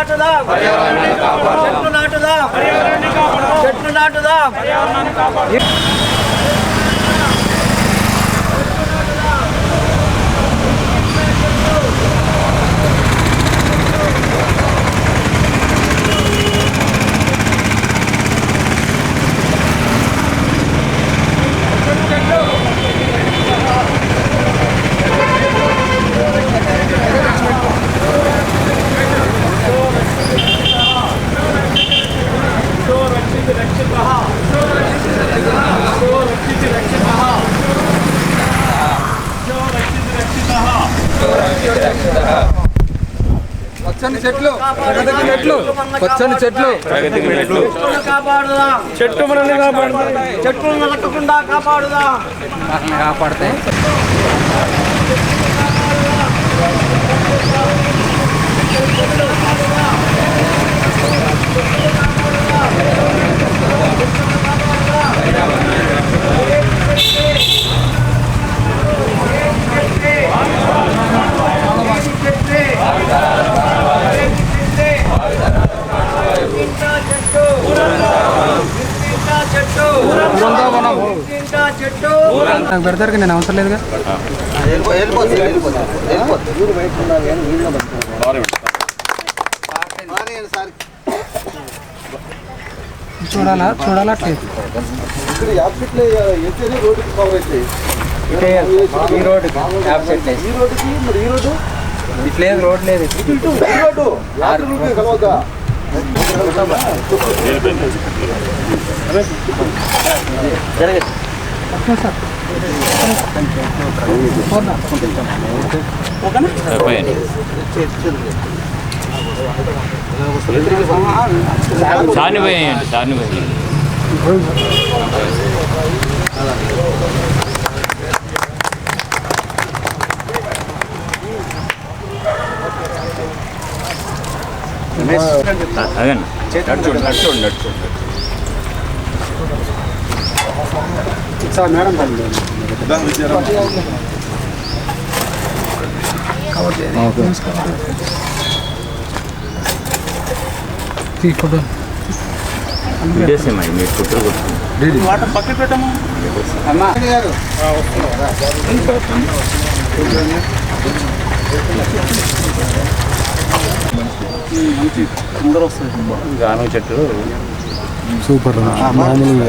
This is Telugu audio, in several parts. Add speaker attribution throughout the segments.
Speaker 1: నాటుదాం. చెట్లు నాటుదాం. చెట్లు నాటుదాం. ప్రగతికి చెట్లు పచ్చని చెట్లు.
Speaker 2: చెట్లను కాపాడుదాం.
Speaker 3: చెట్టు మనల్ని కాపాడుతుంది.
Speaker 2: చెట్లు నరకకుండా కాపాడుదాం.
Speaker 1: కాపాడితే
Speaker 2: ఇంటింటా చెట్టు ఇంటింటా చెట్టు ఇంటింటా చెట్టు
Speaker 1: నాకు పెడతారు నేను అవసరం లేదుగా చూడాలా? చూడాలా? అట్లేదు ఈ రోడ్ ఇట్లేదు రోడ్ లేదు
Speaker 4: చాని పోయండి చాని పోయండి అదండి నడుచోండి విదేశమై మీరు కుట్ర కొట్టుకుంటారు
Speaker 3: వాటర్ పక్కన పెట్టము మంచి అందరూ వస్తుంది
Speaker 4: గాను చెట్టు.
Speaker 1: సూపర్. మామూలుగా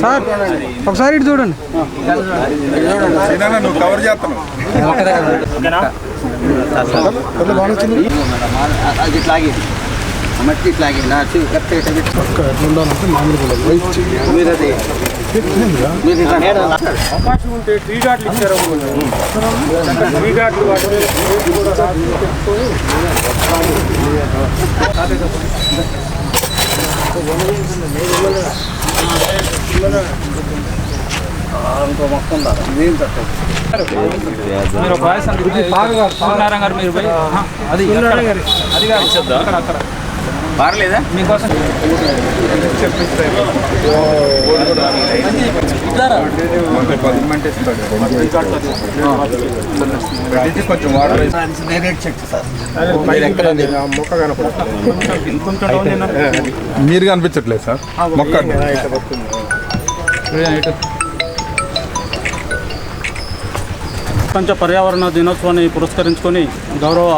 Speaker 1: సార్ ఒకసారి ఇటు చూడండి.
Speaker 5: నువ్వు కవర్
Speaker 6: ఇట్లాగే మట్టి ఇట్లాగే నా కరెక్ట్ మీరు అది మీరు ఇట్లా నీడ
Speaker 3: అవకాశం ఉంటే టీ గార్డులు ఇచ్చారు టీ గార్డులు వాటి
Speaker 1: అనుకుంటే బాగా సూర్యనారాయణ గారు మీరు అది అక్కడ, అది కాదు అక్కడ అక్కడ.
Speaker 4: పారలేదా
Speaker 1: మీకోసం.
Speaker 5: కొంచెం వాటర్ మీరు కనిపించట్లేదు సార్. మొక్క
Speaker 3: ప్రపంచ పర్యావరణ దినోత్సవాన్ని పురస్కరించుకొని గౌరవ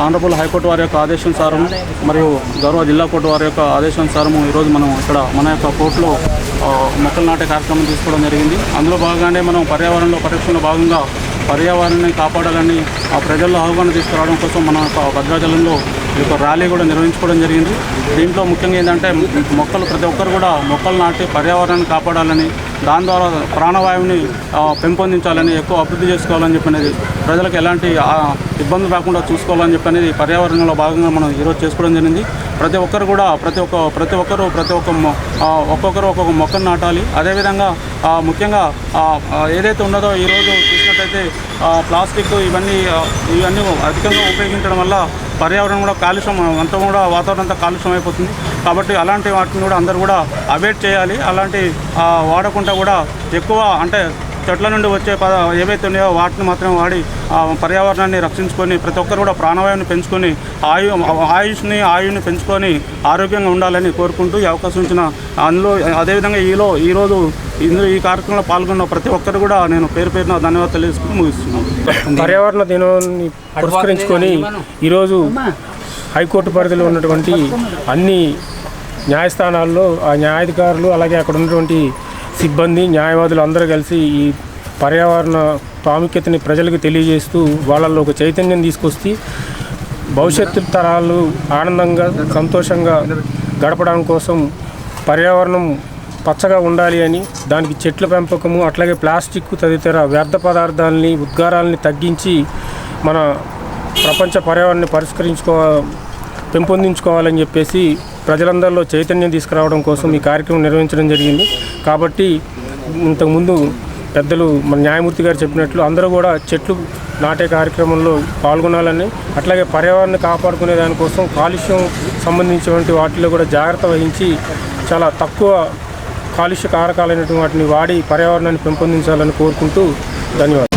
Speaker 3: ఆనరబుల్ హైకోర్టు వారి యొక్క ఆదేశానుసారం మరియు గౌరవ జిల్లా కోర్టు వారి యొక్క ఆదేశానుసారము ఈరోజు మనం ఇక్కడ మన యొక్క కోర్టులో మొక్కలు నాటే కార్యక్రమం తీసుకోవడం జరిగింది. అందులో భాగంగానే మనం పర్యావరణంలో పరిరక్షణలో భాగంగా పర్యావరణాన్ని కాపాడాలని ఆ ప్రజల్లో అవగాహన తీసుకురావడం కోసం మన యొక్క భద్రాచలంలో ఈ యొక్క ర్యాలీ కూడా నిర్వహించుకోవడం జరిగింది. దీంట్లో ముఖ్యంగా ఏంటంటే మొక్కలు ప్రతి ఒక్కరు కూడా మొక్కలు నాటి పర్యావరణాన్ని కాపాడాలని దాని ద్వారా ప్రాణవాయువుని పెంపొందించాలని ఎక్కువ అభివృద్ధి చేసుకోవాలని చెప్పనేది ప్రజలకు ఎలాంటి ఇబ్బంది రాకుండా చూసుకోవాలని చెప్పనేది పర్యావరణంలో భాగంగా మనం ఈరోజు చేసుకోవడం జరిగింది. ప్రతి ఒక్కరు కూడా ప్రతి ఒక్క ప్రతి ఒక్కరు ప్రతి ఒక్క మొ- ఒక్కొక్కరు ఒక్కొక్క మొక్కను నాటాలి. అదేవిధంగా ముఖ్యంగా ఏదైతే ఉన్నదో ఈరోజు చూసినట్టయితే ప్లాస్టిక్ ఇవన్నీ ఇవన్నీ అధికంగా ఉపయోగించడం వల్ల పర్యావరణం కూడా కాలుష్యం అంతా కూడా వాతావరణం అంతా కాలుష్యం అయిపోతుంది. కాబట్టి అలాంటి వాటిని కూడా అందరూ కూడా అవాయిడ్ చేయాలి. అలాంటి ఆ, వాడకుండా కూడా ఎక్కువ అంటే చెట్ల నుండి వచ్చే పద ఏవైతే ఉన్నాయో వాటిని మాత్రమే వాడి ఆ పర్యావరణాన్ని రక్షించుకొని ప్రతి ఒక్కరు కూడా ప్రాణవాయువుని పెంచుకొని ఆయు ఆయుష్ని ఆయుని పెంచుకొని ఆరోగ్యంగా ఉండాలని కోరుకుంటూ ఈ అవకాశం ఇచ్చిన అందులో అదేవిధంగా ఈలో ఈరోజు ఇందులో ఈ కార్యక్రమంలో పాల్గొన్న ప్రతి ఒక్కరు కూడా నేను పేరు పేరున ధన్యవాదాలు తెలియజేసుకుని ముగిస్తున్నాను.
Speaker 7: పర్యావరణ దినాన్ని పురస్కరించుకొని ఈరోజు హైకోర్టు పరిధిలో ఉన్నటువంటి అన్ని న్యాయస్థానాల్లో ఆ న్యాయాధికారులు అలాగే అక్కడ ఉన్నటువంటి సిబ్బంది న్యాయవాదులు అందరూ కలిసి ఈ పర్యావరణ ప్రాముఖ్యతని ప్రజలకు తెలియజేస్తూ వాళ్ళల్లో ఒక చైతన్యం తీసుకొస్తే భవిష్యత్తు తరాలు ఆనందంగా సంతోషంగా గడపడం కోసం పర్యావరణం పచ్చగా ఉండాలి అని దానికి చెట్ల పెంపకము అట్లాగే ప్లాస్టిక్ తదితర వ్యర్థ పదార్థాలని ఉద్గారాలని తగ్గించి మన ప్రపంచ పర్యావరణాన్ని పరిష్కరించుకో పెంపొందించుకోవాలని చెప్పేసి ప్రజలందరిలో చైతన్యం తీసుకురావడం కోసం ఈ కార్యక్రమం నిర్వహించడం జరిగింది. కాబట్టి ఇంతకుముందు పెద్దలు మన న్యాయమూర్తి గారు చెప్పినట్లు అందరూ కూడా చెట్లు నాటే కార్యక్రమంలో పాల్గొనాలని అట్లాగే పర్యావరణాన్ని కాపాడుకునే దానికోసం కాలుష్యం సంబంధించినటువంటి వాటిలో కూడా జాగ్రత్త వహించి చాలా తక్కువ కాలుష్య కారకాలైనటువంటి వాటిని వాడి పర్యావరణాన్ని పెంపొందించాలని కోరుకుంటూ ధన్యవాదాలు.